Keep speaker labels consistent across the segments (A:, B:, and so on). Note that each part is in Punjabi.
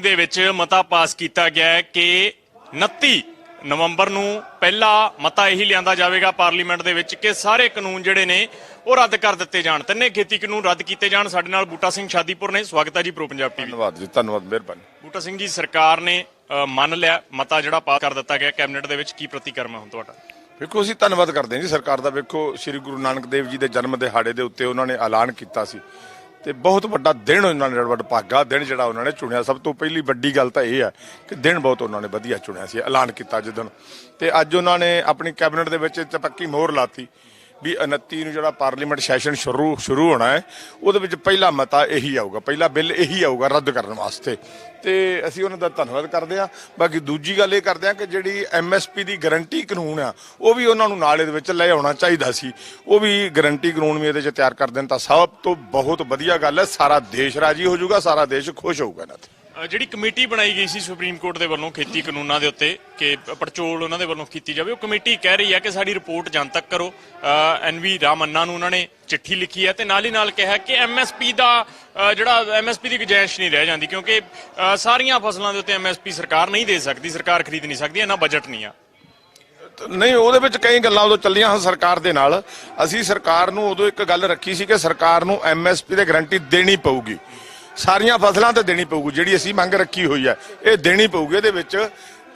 A: ਦੇ ਵਿੱਚ ਮਤਾ ਪਾਸ ਕੀਤਾ ਗਿਆ ਹੈ ਕਿ 29 ਨਵੰਬਰ ਨੂੰ ਪਹਿਲਾ ਮਤਾ ਇਹੀ ਲਿਆਂਦਾ ਜਾਵੇਗਾ ਪਾਰਲੀਮੈਂਟ ਦੇ ਵਿੱਚ ਕਿ ਸਾਰੇ ਕਾਨੂੰਨ ਜਿਹੜੇ ਨੇ ਉਹ ਰੱਦ ਕਰ ਦਿੱਤੇ ਜਾਣ। ਤਿੰਨੇ ਖੇਤੀ ਕਾਨੂੰਨ ਰੱਦ ਕੀਤੇ ਜਾਣ। ਸਾਡੇ ਨਾਲ ਬੂਟਾ ਸਿੰਘ ਸ਼ਾਦੀਪੁਰ ਨੇ। ਸਵਾਗਤ ਹੈ ਜੀ ਪ੍ਰੋ ਪੰਜਾਬ ਟੀਵੀ
B: ਧੰਨਵਾਦ ਜੀ ਧੰਨਵਾਦ ਮਿਹਰਬਾਨੀ।
A: ਬੂਟਾ ਸਿੰਘ ਜੀ ਸਰਕਾਰ ਨੇ ਮੰਨ ਲਿਆ ਮਤਾ ਜਿਹੜਾ ਪਾਸ ਕਰ ਦਿੱਤਾ ਗਿਆ ਕੈਬਨਿਟ ਦੇ ਵਿੱਚ। ਕੀ ਪ੍ਰਤੀਕਰਮ ਹੈ ਹੁਣ ਤੁਹਾਡਾ?
B: ਵੇਖੋ ਅਸੀਂ ਧੰਨਵਾਦ ਕਰਦੇ ਹਾਂ ਜੀ ਸਰਕਾਰ ਦਾ। ਵੇਖੋ ਸ੍ਰੀ ਗੁਰੂ ਨਾਨਕ ਦੇਵ ਜੀ ਦੇ ਜਨਮ ਦਿਹਾੜੇ ਦੇ ਉੱਤੇ ਉਹਨਾਂ ਨੇ ਐਲਾਨ ਕੀਤਾ ਸੀ। ਤੇ ਬਹੁਤ ਵੱਡਾ ਦਿਨ ਉਹਨਾਂ ਨੇ, ਵੱਡਾ ਭਾਗਾ ਦਿਨ ਜਿਹੜਾ ਉਹਨਾਂ ਨੇ ਚੁਣਿਆ। ਸਭ ਤੋਂ ਪਹਿਲੀ ਵੱਡੀ ਗੱਲ ਤਾਂ ਇਹ ਹੈ ਕਿ ਦਿਨ ਬਹੁਤ ਉਹਨਾਂ ਨੇ ਵਧੀਆ ਚੁਣਿਆ ਸੀ, ਐਲਾਨ ਕੀਤਾ ਜਦੋਂ ਤੇ ਅੱਜ ਉਹਨਾਂ ਨੇ ਆਪਣੀ ਕੈਬਨਿਟ ਦੇ ਵਿੱਚ ਤੇ ਪੱਕੀ ਮੋਹਰ ਲਾਤੀ। ਵੀ 29 ਨੂੰ ਜਿਹੜਾ ਪਾਰਲੀਮੈਂਟ ਸੈਸ਼ਨ ਸ਼ੁਰੂ ਸ਼ੁਰੂ ਹੋਣਾ ਹੈ, ਉਹਦੇ ਵਿੱਚ ਪਹਿਲਾ ਮਤਾ ਇਹੀ ਆਊਗਾ, ਪਹਿਲਾ ਬਿੱਲ ਇਹੀ ਆਊਗਾ ਰੱਦ ਕਰਨ ਵਾਸਤੇ। ਤੇ ਅਸੀਂ ਉਹਨਾਂ ਦਾ ਧੰਨਵਾਦ ਕਰਦੇ ਹਾਂ। ਬਾਕੀ ਦੂਜੀ ਗੱਲ ਇਹ ਕਰਦੇ ਹਾਂ ਕਿ ਜਿਹੜੀ ਐਮਐਸਪੀ ਦੀ ਗਾਰੰਟੀ ਕਾਨੂੰਨ ਆ, ਉਹ ਵੀ ਉਹਨਾਂ ਨੂੰ ਨਾਲ ਇਹਦੇ ਵਿੱਚ ਲੈ ਆਉਣਾ ਚਾਹੀਦਾ ਸੀ। ਉਹ ਵੀ ਗਾਰੰਟੀ ਕਾਨੂੰਨ ਵੀ ਇਹਦੇ 'ਚ ਤਿਆਰ ਕਰ ਦੇਣ ਤਾਂ ਸਭ ਤੋਂ ਬਹੁਤ ਵਧੀਆ ਗੱਲ ਹੈ, ਸਾਰਾ ਦੇਸ਼ ਰਾਜੀ ਹੋ ਜਾਊਗਾ, ਸਾਰਾ ਦੇਸ਼ ਖੁਸ਼ ਹੋਊਗਾ ਇਹਨਾਂ ਤੇ।
A: ਜਿਹੜੀ ਕਮੇਟੀ ਬਣਾਈ ਗਈ ਸੀ ਸੁਪਰੀਮ ਕੋਰਟ ਦੇ ਵੱਲੋਂ ਖੇਤੀ ਕਾਨੂੰਨਾਂ ਦੇ ਉੱਤੇ ਕਿ ਪੜਚੋਲ ਉਹਨਾਂ ਦੇ ਵੱਲੋਂ ਕੀਤੀ ਜਾਵੇ ਉਹ ਕਮੇਟੀ ਕਹਿ ਰਹੀ ਹੈ ਕਿ ਸਾਡੀ ਰਿਪੋਰਟ ਜਨਤਕ ਕਰੋ। ਐਨਵੀ ਰਾਮੰਨਾ ਨੂੰ ਉਹਨਾਂ ਨੇ ਚਿੱਠੀ ਲਿਖੀ ਹੈ ਤੇ ਨਾਲ ਹੀ ਨਾਲ ਕਿਹਾ ਕਿ ਐਮਐਸਪੀ ਦਾ ਅ, ਜਿਹੜਾ ਐਮਐਸਪੀ ਦੀ ਗੁੰਜਾਇਸ਼ ਨਹੀਂ ਰਹਿ ਜਾਂਦੀ ਕਿਉਂਕਿ ਸਾਰੀਆਂ ਫਸਲਾਂ ਦੇ ਉੱਤੇ ਐਮਐਸਪੀ ਸਰਕਾਰ ਨਹੀਂ ਦੇ ਸਕਦੀ ਸਰਕਾਰ ਖਰੀਦ ਨਹੀਂ ਸਕਦੀ ਇਹਨਾਂ ਬਜਟ ਨਹੀਂ ਆ।
B: ਨਹੀਂ ਉਹਦੇ ਵਿੱਚ ਕਈ ਗੱਲਾਂ ਉਦੋਂ ਚੱਲੀਆਂ ਹਨ ਸਰਕਾਰ ਦੇ ਨਾਲ। ਅਸੀਂ ਸਰਕਾਰ ਨੂੰ ਉਦੋਂ ਇੱਕ ਗੱਲ ਰੱਖੀ ਸੀ ਕਿ ਸਰਕਾਰ ਨੂੰ ਐਮਐਸਪੀ ਦੇ ਗਾਰੰਟੀ ਦੇਣੀ ਪਊਗੀ। ਸਾਰੀਆਂ ਫਸਲਾਂ ਤੇ ਦੇਣੀ ਪਊਗੀ, ਜਿਹੜੀ ਅਸੀਂ ਮੰਗ ਰੱਖੀ ਹੋਈ ਹੈ, ਇਹ ਦੇਣੀ ਪਊਗੀ ਇਹਦੇ ਵਿੱਚ।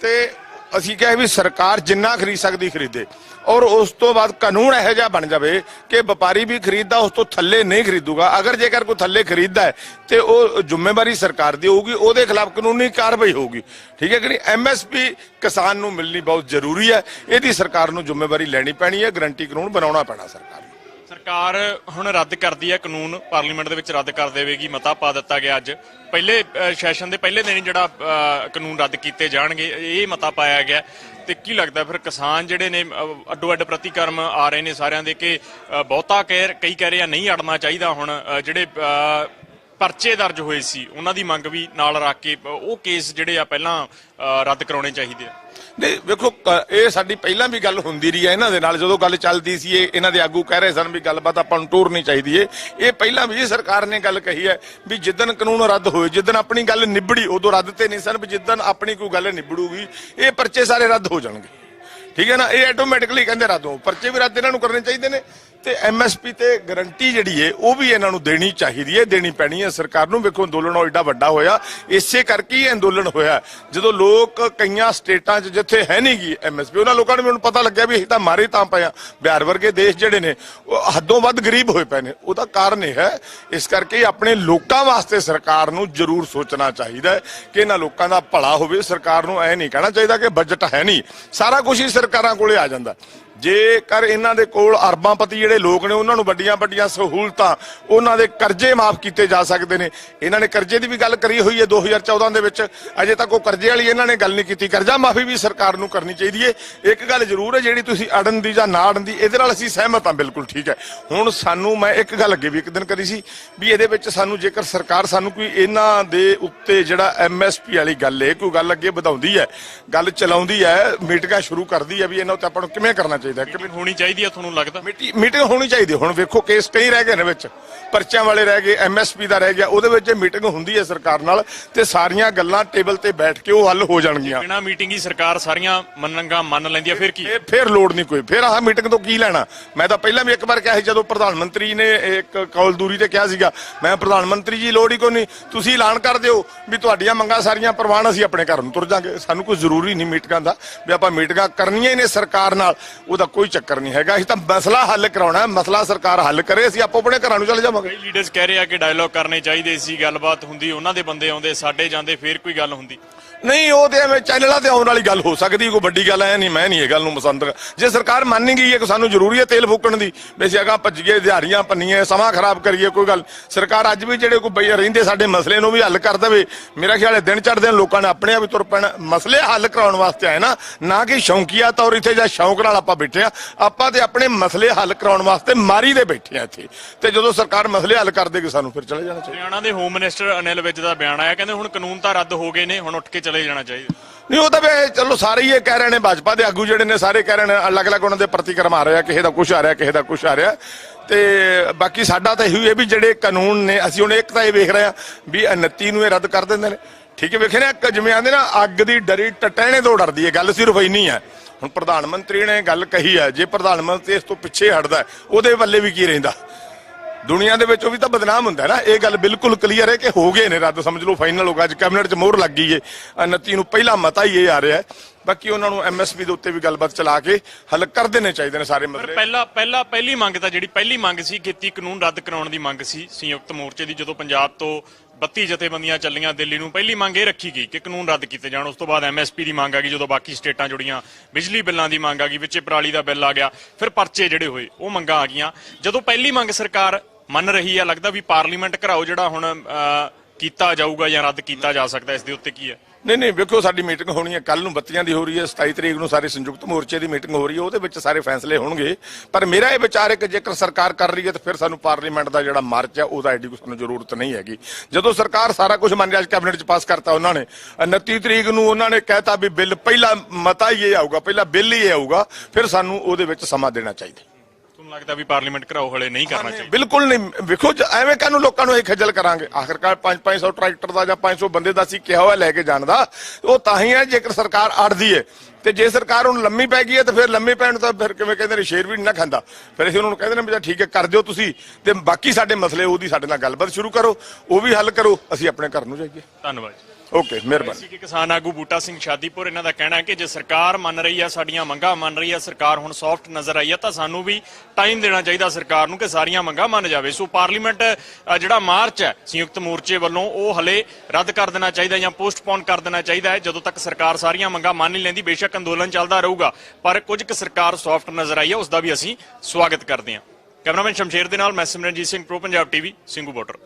B: ਤੇ ਅਸੀਂ ਕਿਹਾ ਵੀ ਸਰਕਾਰ ਜਿੰਨਾ ਖਰੀਦ ਸਕਦੀ ਖਰੀਦੇ, ਔਰ ਉਸ ਤੋਂ ਬਾਅਦ ਕਾਨੂੰਨ ਇਹੋ ਜਿਹਾ ਬਣ ਜਾਵੇ ਕਿ ਵਪਾਰੀ ਵੀ ਖਰੀਦਦਾ, ਉਸ ਤੋਂ ਥੱਲੇ ਨਹੀਂ ਖਰੀਦੂਗਾ। ਅਗਰ ਜੇਕਰ ਕੋਈ ਥੱਲੇ ਖਰੀਦਦਾ ਹੈ, ਤੇ ਉਹ ਜ਼ਿੰਮੇਵਾਰੀ ਸਰਕਾਰ ਦੀ ਹੋਊਗੀ, ਉਹਦੇ ਖਿਲਾਫ ਕਾਨੂੰਨੀ ਕਾਰਵਾਈ ਹੋਊਗੀ। ਠੀਕ ਹੈ ਕਿ ਨਹੀਂ? ਐਮਐਸਪੀ ਕਿਸਾਨ ਨੂੰ ਮਿਲਣੀ ਬਹੁਤ ਜ਼ਰੂਰੀ ਹੈ। ਇਹਦੀ ਸਰਕਾਰ ਨੂੰ ਜ਼ਿੰਮੇਵਾਰੀ ਲੈਣੀ ਪੈਣੀ ਹੈ, ਗਰੰਟੀ ਕਾਨੂੰਨ ਬਣਾਉਣਾ ਪੈਣਾ ਸਰਕਾਰ ਨੂੰ।
A: ਸਰਕਾਰ ਹੁਣ ਰੱਦ ਕਰਦੀ ਹੈ ਕਾਨੂੰਨ ਪਾਰਲੀਮੈਂਟ ਦੇ ਵਿੱਚ ਰੱਦ ਕਰ ਦੇਵੇਗੀ ਮਤਾ ਪਾ ਦਿੱਤਾ ਗਿਆ ਅੱਜ। ਪਹਿਲੇ ਸੈਸ਼ਨ ਦੇ ਪਹਿਲੇ ਦਿਨ ਹੀ ਜਿਹੜਾ ਅ, ਕਾਨੂੰਨ ਰੱਦ ਕੀਤੇ ਜਾਣਗੇ ਇਹ ਮਤਾ ਪਾਇਆ ਗਿਆ। ਤੇ ਕੀ ਲੱਗਦਾ ਫਿਰ ਕਿਸਾਨ ਜਿਹੜੇ ਨੇ ਅ, ਅੱਡੋ ਅੱਡ ਪ੍ਰਤੀਕਰਮ ਆ ਰਹੇ ਨੇ ਸਾਰਿਆਂ ਦੇ ਕਿ ਅ, ਬਹੁਤਾ ਕਹਿ ਕਈ ਕਹਿ ਰਹੇ ਆ ਨਹੀਂ ਅੜਨਾ ਚਾਹੀਦਾ ਹੁਣ ਅ, ਜਿਹੜੇ ਅ, ਪਰਚੇ ਦਰਜ ਹੋਏ ਸੀ, ਉਹਨਾਂ ਦੀ ਮੰਗ ਵੀ ਨਾਲ ਰੱਖ ਕੇ, ਉਹ ਕੇਸ ਜਿਹੜੇ ਆ ਪਹਿਲਾਂ ਰੱਦ ਕਰਾਉਣੇ ਚਾਹੀਦੇ ਆ।
B: ਨਹੀਂ, ਵੇਖੋ, ਕ- ਇਹ ਸਾਡੀ ਪਹਿਲਾਂ ਵੀ ਗੱਲ ਹੁੰਦੀ ਰਹੀ ਹੈ, ਇਹਨਾਂ ਦੇ ਨਾਲ ਜਦੋਂ ਗੱਲ ਚੱਲਦੀ ਸੀ, ਇਹ ਇਹਨਾਂ ਦੇ ਆਗੂ ਕਹਿ ਰਹੇ ਸਨ ਵੀ ਗੱਲਬਾਤ ਆਪਾਂ ਨੂੰ ਟੂਰਨੀ ਚਾਹੀਦੀ ਏ ਇਹ ਪਹਿਲਾਂ ਵੀ ਸਰਕਾਰ ਨੇ ਗੱਲ ਕਹੀ ਹੈ ਵੀ ਜਿੱਦਨ ਕਾਨੂੰਨ ਰੱਦ ਹੋਏ ਜਿੱਦਨ ਆਪਣੀ ਗੱਲ ਨਿਬੜੀ, ਉਦੋਂ ਰੱਦ ਤੇ ਨਹੀਂ ਸਨ, ਵੀ ਜਿੱਦਨ ਆਪਣੀ ਕੋਈ ਗੱਲ ਨਿਬੜੂਗੀ, ਇਹ ਪਰਚੇ ਸਾਰੇ ਰੱਦ ਹੋ ਜਾਣਗੇ। ਠੀਕ ਹੈ ਨਾ, ਇਹ ਆਟੋਮੈਟਿਕਲੀ ਕਹਿੰਦੇ ਰੱਦ ਹੋ ਪਰਚੇ ਵੀ ਰੱਦ ਇਹਨਾਂ ਨੂੰ ਕਰਨੇ ਚਾਹੀਦੇ ਨੇ। ਤੇ ਐਮਐਸਪੀ ਤੇ ਗਾਰੰਟੀ ਜਿਹੜੀ ਏ, ਉਹ ਵੀ ਇਹਨਾਂ ਨੂੰ ਦੇਣੀ ਚਾਹੀਦੀ ਏ, ਦੇਣੀ ਪੈਣੀ ਹੈ ਸਰਕਾਰ ਨੂੰ ਵੇਖੋ, ਅੰਦੋਲਨ ਉਹ ਏਡਾ ਵੱਡਾ ਹੋਇਆ, ਇਸੇ ਕਰਕੇ ਹੀ ਅੰਦੋਲਨ ਹੋਇਆ। ਜਦੋਂ ਲੋਕ ਕਈਆਂ ਸਟੇਟਾਂ 'ਚ ਜਿੱਥੇ ਹੈ ਨਹੀਂਗੀ ਐਮਐਸਪੀ ਉਹਨਾਂ ਲੋਕਾਂ ਨੂੰ ਮੈਨੂੰ ਪਤਾ ਲੱਗਿਆ ਵੀ ਅਸੀਂ ਤਾਂ ਮਾਰੇ ਤਾਂ ਪਏ ਆ ਬਿਹਾਰ ਵਰਗੇ ਦੇਸ਼ ਜਿਹੜੇ ਨੇ, ਉਹ ਹੱਦੋਂ ਵੱਧ ਗਰੀਬ ਹੋਏ ਪਏ ਨੇ। ਉਹਦਾ ਕਾਰਨ ਇਹ ਹੈ, ਇਸ ਕਰਕੇ ਆਪਣੇ ਲੋਕਾਂ ਵਾਸਤੇ ਸਰਕਾਰ ਨੂੰ ਜ਼ਰੂਰ ਸੋਚਣਾ ਚਾਹੀਦਾ ਕਿ ਇਹਨਾਂ ਲੋਕਾਂ ਦਾ ਭਲਾ ਹੋਵੇ। ਸਰਕਾਰ ਨੂੰ ਐ ਨਹੀਂ ਕਹਿਣਾ ਚਾਹੀਦਾ ਕਿ ਬਜਟ ਹੈ ਨਹੀਂ ਸਾਰਾ ਕੁਝ ਹੀ ਸਰਕਾਰਾਂ ਕੋਲੇ ਆ ਜਾਂਦਾ। ਜੇਕਰ ਇਹਨਾਂ ਦੇ ਕੋਲ ਅਰਬਾਂਪਤੀ ਜਿਹੜੇ ਲੋਕ ਨੇ, ਉਹਨਾਂ ਨੂੰ ਵੱਡੀਆਂ ਵੱਡੀਆਂ ਸਹੂਲਤਾਂ, ਉਹਨਾਂ ਦੇ ਕਰਜ਼ੇ ਮਾਫ ਕੀਤੇ ਜਾ ਸਕਦੇ ਨੇ। ਇਹਨਾਂ ਨੇ ਕਰਜ਼ੇ ਦੀ ਵੀ ਗੱਲ ਕਰੀ ਹੋਈ ਹੈ 2014 ਦੇ ਵਿੱਚ। ਅਜੇ ਤੱਕ ਉਹ ਕਰਜ਼ੇ ਵਾਲੀ ਇਹਨਾਂ ਨੇ ਗੱਲ ਨਹੀਂ ਕੀਤੀ। ਕਰਜ਼ਾ ਮਾਫੀ ਵੀ ਸਰਕਾਰ ਨੂੰ ਕਰਨੀ ਚਾਹੀਦੀ ਹੈ। ਇੱਕ ਗੱਲ ਜ਼ਰੂਰ ਹੈ, ਜਿਹੜੀ ਤੁਸੀਂ ਅੜਨ ਦੀ ਜਾਂ ਨਾ ਅੜਨ ਦੀ, ਇਹਦੇ ਨਾਲ ਅਸੀਂ ਸਹਿਮਤ ਹਾਂ, ਬਿਲਕੁਲ ਠੀਕ ਹੈ। ਹੁਣ ਸਾਨੂੰ, ਮੈਂ ਇੱਕ ਗੱਲ ਅੱਗੇ ਵੀ ਇੱਕ ਦਿਨ ਕਰੀ ਸੀ, ਵੀ ਇਹਦੇ ਵਿੱਚ ਸਾਨੂੰ ਜੇਕਰ ਸਰਕਾਰ ਸਾਨੂੰ ਕੋਈ ਇਹਨਾਂ ਦੇ ਉੱਤੇ ਜਿਹੜਾ ਐਮਐਸਪੀ ਵਾਲੀ ਗੱਲ ਹੈ, ਕੋਈ ਗੱਲ ਅੱਗੇ ਵਧਾਉਂਦੀ ਹੈ, ਗੱਲ ਚਲਾਉਂਦੀ ਹੈ, ਮੀਟਿੰਗਾਂ ਸ਼ੁਰੂ ਕਰਦੀ ਹੈ, ਵੀ ਇਹਨਾਂ ਉੱਤੇ ਆਪਾਂ ਨੂੰ ਕਿਵੇਂ ਕਰਨਾ ਚਾਹੀਦਾ। ਕਿਵੇਂ
A: ਹੋਣੀ ਚਾਹੀਦੀ ਆ ਤੁਹਾਨੂੰ ਲੱਗਦਾ?
B: ਮੀਟੀ- ਮੀਟਿੰਗ ਹੋਣੀ ਚਾਹੀਦੀ। ਹੁਣ ਵੇਖੋ ਕੇਸ ਕਈ ਰਹਿ ਗਏ ਨੇ ਵਿੱਚ। ਪਰਚਿਆਂ ਵਾਲੇ ਰਹਿ ਗਏ ਐਮਐਸਪੀ ਦਾ ਰਹਿ ਗਿਆ ਉਹਦੇ ਵਿੱਚ ਜੇ ਮੀਟਿੰਗ ਹੁੰਦੀ ਹੈ ਸਰਕਾਰ ਨਾਲ ਤੇ ਸਾਰੀਆਂ ਗੱਲਾਂ ਟੇਬਲ ਤੇ ਬੈਠ ਕੇ ਉਹ ਹੱਲ ਹੋ ਜਾਣਗੀਆਂ।
A: ਬਿਨਾ ਮੀਟਿੰਗ ਹੀ ਸਰਕਾਰ ਸਾਰੀਆਂ ਮੰਨਣਗਾ ਮੰਨ ਲੈਂਦੀ ਆ ਫਿਰ ਕੀ?
B: ਇਹ ਫਿਰ ਲੋੜ ਨਹੀਂ ਕੋਈ। ਫਿਰ ਆਹ ਮੀਟਿੰਗ ਤੋਂ ਕੀ ਲੈਣਾ? ਮੈਂ ਤਾਂ ਪਹਿਲਾਂ ਵੀ ਇੱਕ ਵਾਰ ਕਿਹਾ ਸੀ ਜਦੋਂ ਪ੍ਰਧਾਨ ਮੰਤਰੀ ਨੇ ਇੱਕ ਕੌਲ ਦੂਰੀ ਤੇ ਕਿਹਾ ਸੀਗਾ ਮੈਂ ਪ੍ਰਧਾਨ ਮੰਤਰੀ ਜੀ ਲੋੜ ਹੀ ਕੋਈ ਨਹੀਂ। ਤੁਸੀਂ ਐਲਾਨ ਕਰ ਦਿਓ ਵੀ ਤੁਹਾਡੀਆਂ ਮੰਗਾਂ ਸਾਰੀਆਂ ਪ੍ਰਵਾਨ ਅਸੀਂ ਆਪਣੇ ਘਰ ਨੂੰ ਤੁਰ ਜਾਾਂਗੇ। ਸਾਨੂੰ ਕੋਈ ਜ਼ਰੂਰੀ ਨਹੀਂ ਮੀਟਿੰਗਾਂ ਦਾ ਵੀ ਆਪਾਂ ਮੀਟਿੰਗਾਂ ਕਰਨੀਆਂ ਹੀ ਨੇ ਸਰਕਾਰ ਨਾਲ। ਉਹਦਾ ਕੋਈ ਚੱਕਰ ਨਹੀਂ ਹੈਗਾ। ਅਸੀਂ ਤਾਂ ਮਸਲਾ ਹੱਲ ਕਰਾਉਣਾ ਮਸਲਾ ਸਰਕਾਰ ਹੱਲ ਕਰੇ, ਅਸੀਂ ਆਪੋ ਆਪਣੇ ਘਰਾਂ ਨੂੰ ਚਲੇ ਜਾਵਾਂਗੇ।
A: ਲੀਡਰਸ ਕਹਿ ਰਹੇ ਆ ਕਿ ਡਾਇਲੋਗ ਕਰਨੇ ਚਾਹੀਦੇ ਸੀ, ਗੱਲਬਾਤ ਹੁੰਦੀ, ਉਹਨਾਂ ਦੇ ਬੰਦੇ ਆਉਂਦੇ, ਸਾਡੇ ਜਾਂਦੇ, ਫੇਰ ਕੋਈ ਗੱਲ ਹੁੰਦੀ।
B: ਨਹੀਂ, ਉਹ ਤੇ ਐਵੇਂ ਚੈਨਲਾਂ ਤੇ ਆਉਣ ਵਾਲੀ ਗੱਲ ਹੋ ਸਕਦੀ, ਕੋਈ ਵੱਡੀ ਗੱਲ ਐ ਨਹੀਂ, ਮੈਂ ਨਹੀਂ ਇਹ ਗੱਲ ਨੂੰ ਪਸੰਦ ਕਰ- ਜੇ ਸਰਕਾਰ ਮੰਨ ਗਈ ਹੈ ਕਿ ਸਾਨੂੰ ਜ਼ਰੂਰੀ ਹੈ ਤੇਲ ਫੂਕਣ ਦੀ ਵੈਸੇ ਅਗਾ ਭੱਜੀਏ, ਦਿਹਾੜੀਆਂ ਪੰਨੀਏ ਸਮਾਂ ਖਰਾਬ ਕਰੀਏ, ਕੋਈ ਗੱਲ ਸਰਕਾਰ ਅੱਜ ਵੀ ਜਿਹੜੇ ਕੋਈ ਬਈ ਰਹਿੰਦੇ ਸਾਡੇ ਮਸਲੇ ਨੂੰ ਵੀ ਹੱਲ ਕਰ ਦੇਵੇ। ਮੇਰਾ ਖਿਆਲ ਹੈ ਦਿਨ ਚੜ੍ਹਦੇ ਨੂੰ ਲੋਕਾਂ ਨੇ ਆਪਣੇ ਆਪ ਹੀ ਤੁਰ ਪੈਣਾ ਮਸਲੇ ਹੱਲ ਕਰਾਉਣ ਵਾਸਤੇ ਆਏ ਨਾ ਨਾ ਕਿ ਸ਼ੌਂਕੀਆ ਤੌਰ ਇੱਥੇ ਜਾਂ ਸ਼ੌਂਕ ਨਾਲ ਆਪਾਂ ਬੈਠੇ ਆ ਆਪਾਂ ਤੇ ਆਪਣੇ ਮਸਲੇ ਹੱਲ ਕਰਾਉਣ ਵਾਸਤੇ ਮਾਰੀ ਦੇ ਬੈਠੇ ਆ ਇੱਥੇ। ਤੇ ਜਦੋਂ ਸਰਕਾਰ ਮਸਲੇ ਹੱਲ ਕਰ ਦੇਗੀ ਸਾਨੂੰ, ਫਿਰ ਚਲੇ ਜਾਣਾ ਚਾਹੀਦਾ।
A: ਹਰਿਆਣਾ ਦੇ ਹੋਮ ਮਿਨਿਸਟਰ ਅਨਿਲ ਵਿਜ ਦਾ ਬਿਆਨ ਆਇਆ, ਕਹਿੰਦੇ ਹੁਣ ਕਾਨੂੰਨ ਤਾਂ ਰੱਦ ਹੋ ਗਏ ਨੇ, ਹੁਣ ਉੱਠ ਕੇ ਚਲੇ ਜਾਣਾ ਚਾਹੀਦਾ।
B: ਨਹੀਂ ਉਹ ਤਾਂ ਵੇ ਚਲੋ ਸਾਰੇ ਹੀ ਇਹ ਕਹਿ ਰਹੇ ਨੇ ਭਾਜਪਾ ਦੇ ਆਗੂ ਜਿਹੜੇ ਨੇ ਸਾਰੇ ਕਹਿ ਰਹੇ ਨੇ ਅਲੱਗ-ਅਲੱਗ ਉਹਨਾਂ ਦੇ ਪ੍ਰਤੀਕਰਮ ਆ ਰਹੇ ਕਿਸੇ ਦਾ ਕੁਝ ਆ ਰਿਹਾ ਕਿਸੇ ਦਾ ਕੁਝ ਆ ਰਿਹਾ। ਤੇ ਬਾਕੀ ਸਾਡਾ ਤਾਂ ਇਹੀ ਹੈ ਵੀ ਜਿਹੜੇ ਕਾਨੂੰਨ ਨੇ ਅਸੀਂ ਹੁਣ ਇੱਕ ਤਾਂ ਇਹ ਵੇਖ ਰਹੇ ਆ ਵੀ 29 ਨੂੰ ਇਹ ਰੱਦ ਕਰ ਦਿੰਦੇ ਨੇ। ਠੀਕ ਹੈ ਵੇਖੇ ਨਾ ਜਿਵੇਂ ਆਂਦੇ ਨਾ ਅੱਗ ਦੀ ਡਰੀ ਟਟਹਿਣੇ ਤੋਂ ਡਰਦੀ ਹੈ ਗੱਲ ਸਿਰਫ ਇੰਨੀ ਹੈ। ਹੁਣ ਪ੍ਰਧਾਨ ਮੰਤਰੀ ਨੇ ਗੱਲ ਕਹੀ ਹੈ ਜੇ ਪ੍ਰਧਾਨ ਮੰਤਰੀ ਇਸ ਤੋਂ ਪਿੱਛੇ ਹਟਦਾ ਹੈ, ਉਹਦੇ ਵੱਲੇ ਵੀ ਕੀ ਰਹਿੰਦਾ? ਦੁਨੀਆ ਦੇ ਵਿੱਚ ਉਹ ਵੀ ਤਾਂ ਬਦਨਾਮ ਹੁੰਦਾ ਨਾ। ਇਹ ਗੱਲ ਬਿਲਕੁਲ ਕਲੀਅਰ ਹੈ ਕਿ ਹੋ ਗਏ ਨੇ ਰੱਦ। ਸਮਝ ਲਓ ਫਾਈਨਲ ਹੋ ਗਿਆ। ਅੱਜ ਕੈਬਨਿਟ 'ਚ ਮੋਹਰ ਲੱਗ ਗਈ ਹੈ 29 ਨੂੰ ਪਹਿਲਾ ਮਤਾ ਹੀ ਇਹ ਆ ਰਿਹਾ ਹੈ। ਬਾਕੀ ਉਹਨਾਂ ਨੂੰ ਐਮਐਸਪੀ ਦੇ ਉੱਤੇ ਵੀ ਗੱਲਬਾਤ ਚਲਾ ਕੇ ਹੱਲ ਕਰ ਦੇਣੇ ਚਾਹੀਦੇ ਨੇ ਸਾਰੇ ਮਸਲੇ
A: ਪਹਿਲਾ ਪਹਿਲਾ, ਪਹਿਲੀ ਮੰਗ ਤਾਂ ਜਿਹੜੀ ਪਹਿਲੀ ਮੰਗ ਸੀ ਖੇਤੀ ਕਾਨੂੰਨ ਰੱਦ ਕਰਾਉਣ ਦੀ ਮੰਗ ਸੀ ਸੰਯੁਕਤ ਮੋਰਚੇ ਦੀ, ਜਦੋਂ ਪੰਜਾਬ ਤੋਂ 32 ਜਥੇਬੰਦੀਆਂ ਚੱਲੀਆਂ ਦਿੱਲੀ ਨੂੰ, ਪਹਿਲੀ ਮੰਗ ਇਹ ਰੱਖੀ ਗਈ ਕਿ ਕਾਨੂੰਨ ਰੱਦ ਕੀਤੇ ਜਾਣ। ਉਸ ਤੋਂ ਬਾਅਦ ਐਮਐਸਪੀ ਦੀ ਮੰਗ ਆ ਗਈ, ਜਦੋਂ ਬਾਕੀ ਸਟੇਟਾਂ ਜੁੜੀਆਂ, ਬਿਜਲੀ ਬਿੱਲਾਂ ਦੀ ਮੰਗ ਆ ਗਈ, ਵਿੱਚੇ ਪਰਾਲੀ ਦਾ ਬਿੱਲ ਆ ਗਿਆ, ਫਿਰ ਪਰਚੇ ਜਿਹੜੇ ਹੋਏ, ਉਹ ਮੰਗਾਂ ਆ ਗਈਆਂ। ਜਦੋਂ ਪਹਿਲੀ ਮੰਗ ਸਰਕਾਰ ਮੰਨ ਰਹੀ ਹੈ ਲੱਗਦਾ ਵੀ ਪਾਰਲੀਮੈਂਟ ਘਰਾਓ ਜਿਹੜਾ ਹੁਣ ਕੀਤਾ ਜਾਊਗਾ ਜਾਂ ਰੱਦ ਕੀਤਾ ਜਾ ਸਕਦਾ, ਇਸ ਦੇ ਉੱਤੇ ਕੀ ਹੈ?
B: ਨਹੀਂ ਨਹੀਂ, ਵੇਖੋ, ਸਾਡੀ ਮੀਟਿੰਗ ਹੋਣੀ ਹੈ ਕੱਲ ਨੂੰ ਬੱਤੀਆਂ ਦੀ ਹੋ ਰਹੀ ਹੈ 27 ਤਰੀਕ ਨੂੰ ਸਾਰੇ ਸੰਯੁਕਤ ਮੋਰਚੇ ਦੀ ਮੀਟਿੰਗ ਹੋ ਰਹੀ ਹੈ, ਉਹਦੇ ਵਿੱਚ ਸਾਰੇ ਫੈਸਲੇ ਹੋਣਗੇ। ਪਰ ਮੇਰਾ ਇਹ ਵਿਚਾਰ ਹੈ ਕਿ ਜੇਕਰ ਸਰਕਾਰ ਕਰ ਰਹੀ ਹੈ, ਤਾਂ ਫਿਰ ਸਾਨੂੰ ਪਾਰਲੀਮੈਂਟ ਦਾ ਜਿਹੜਾ ਮਾਰਚ ਹੈ, ਉਹਦਾ ਐਡੀ ਕੋਈ ਸਾਨੂੰ ਜ਼ਰੂਰਤ ਨਹੀਂ ਹੈਗੀ। ਜਦੋਂ ਸਰਕਾਰ ਸਾਰਾ ਕੁਝ ਮੰਨ ਲਿਆ ਕੈਬਨਿਟ 'ਚ ਪਾਸ ਕਰਤਾ ਉਹਨਾਂ ਨੇ 29 ਤਰੀਕ ਨੂੰ ਉਹਨਾਂ ਨੇ ਕਹਿਤਾ ਵੀ ਬਿੱਲ, ਪਹਿਲਾ ਮਤਾ ਹੀ ਇਹ ਆਊਗਾ, ਪਹਿਲਾ ਬਿੱਲ ਹੀ ਇਹ ਆਊਗਾ, ਫਿਰ ਸਾਨੂੰ ਉਹਦੇ ਵਿੱਚ ਸਮਾਂ ਦੇਣਾ ਚਾਹੀਦਾ।
A: ਲੱਗਦਾ ਵੀ ਪਾਰਲੀਮੈਂਟ ਘਰਾਓ ਹਲੇ ਨਹੀਂ ਕਰਨਾ ਚਾਹੀਦਾ।
B: ਬਿਲਕੁਲ ਨਹੀਂ। ਵੇਖੋ ਐਵੇਂ ਕਾਹਨੂੰ ਲੋਕਾਂ ਨੂੰ ਇਹ ਖੱਜਲ ਕਰਾਂਗੇ? ਆਖਰਕਾਰ 5-500 ਟਰੈਕਟਰ ਦਾ ਜਾਂ 500 ਬੰਦੇ ਦਾ ਸੀ ਕਿਹਾ ਹੋਇਆ ਲੈ ਕੇ ਜਾਣ ਦਾ ਉਹ ਤਾਂ ਹੀ ਹੈ ਜੇਕਰ ਸਰਕਾਰ ਅੜਦੀ ਹੈ ਤੇ ਜੇ ਸਰਕਾਰ ਹੁਣ ਲੰਮੀ ਪੈ ਗਈ ਹੈ ਤਾਂ ਫਿਰ ਲੰਮੀ ਪੈਣ ਤਾਂ ਫਿਰ ਕਿਵੇਂ ਕਹਿੰਦੇ ਨੇ ਸ਼ੇਰ ਵੀ ਨਾ ਖਾਂਦਾ। ਫਿਰ ਅਸੀਂ ਉਹਨਾਂ ਨੂੰ ਕਹਿੰਦੇ ਨੇ ਵੀ ਠੀਕ ਹੈ ਕਰ ਦਿਓ ਤੁਸੀਂ। ਤੇ ਬਾਕੀ ਸਾਡੇ ਮਸਲੇ ਉਹਦੀ ਸਾਡੇ ਨਾਲ ਗੱਲਬਾਤ ਸ਼ੁਰੂ ਕਰੋ ਉਹ ਵੀ ਹੱਲ ਕਰੋ ਅਸੀਂ ਆਪਣੇ ਘਰ ਨੂੰ ਜਾਈਏ।
A: ਧੰਨਵਾਦ
B: ਓਕੇ ਮਿਹਰਬਾਨੀ।
A: ਸੀ ਕਿ ਕਿਸਾਨ ਆਗੂ ਬੂਟਾ ਸਿੰਘ ਸ਼ਾਦੀਪੁਰ ਇਹਨਾਂ ਦਾ ਕਹਿਣਾ ਹੈ ਕਿ ਜੇ ਸਰਕਾਰ ਮੰਨ ਰਹੀ ਹੈ ਸਾਡੀਆਂ ਮੰਗਾਂ ਮੰਨ ਰਹੀ ਹੈ ਸਰਕਾਰ ਹੁਣ ਸੌਫਟ ਨਜ਼ਰ ਆਈ ਹੈ ਤਾਂ ਸਾਨੂੰ ਵੀ ਟਾਈਮ ਦੇਣਾ ਚਾਹੀਦਾ ਸਰਕਾਰ ਨੂੰ ਕਿ ਸਾਰੀਆਂ ਮੰਗਾਂ ਮੰਨ ਜਾਵੇ। ਸੋ ਪਾਰਲੀਮੈਂਟ ਜਿਹੜਾ ਮਾਰਚ ਹੈ, ਸੰਯੁਕਤ ਮੋਰਚੇ ਵੱਲੋਂ ਉਹ ਹਲੇ ਰੱਦ ਕਰ ਦੇਣਾ ਚਾਹੀਦਾ ਜਾਂ ਪੋਸਟਪੋਨ ਕਰ ਦੇਣਾ ਚਾਹੀਦਾ ਹੈ। ਜਦੋਂ ਤੱਕ ਸਰਕਾਰ ਸਾਰੀਆਂ ਮੰਗਾਂ ਮੰਨ ਨਹੀਂ ਲੈਂਦੀ, ਬੇਸ਼ੱਕ ਅੰਦੋਲਨ ਚੱਲਦਾ ਰਹੂਗਾ। ਪਰ ਕੁਝ ਕੁ ਸਰਕਾਰ ਸੌਫਟ ਨਜ਼ਰ ਆਈ ਹੈ ਉਸ ਦਾ ਵੀ ਅਸੀਂ ਸਵਾਗਤ ਕਰਦੇ ਹਾਂ। ਕੈਮਰਾਮੈਨ ਸ਼ਮਸ਼ੇਰ ਦੇ ਨਾਲ, ਮੈਂ Simranjeet Singh, pro Punjab TV, Singhu border.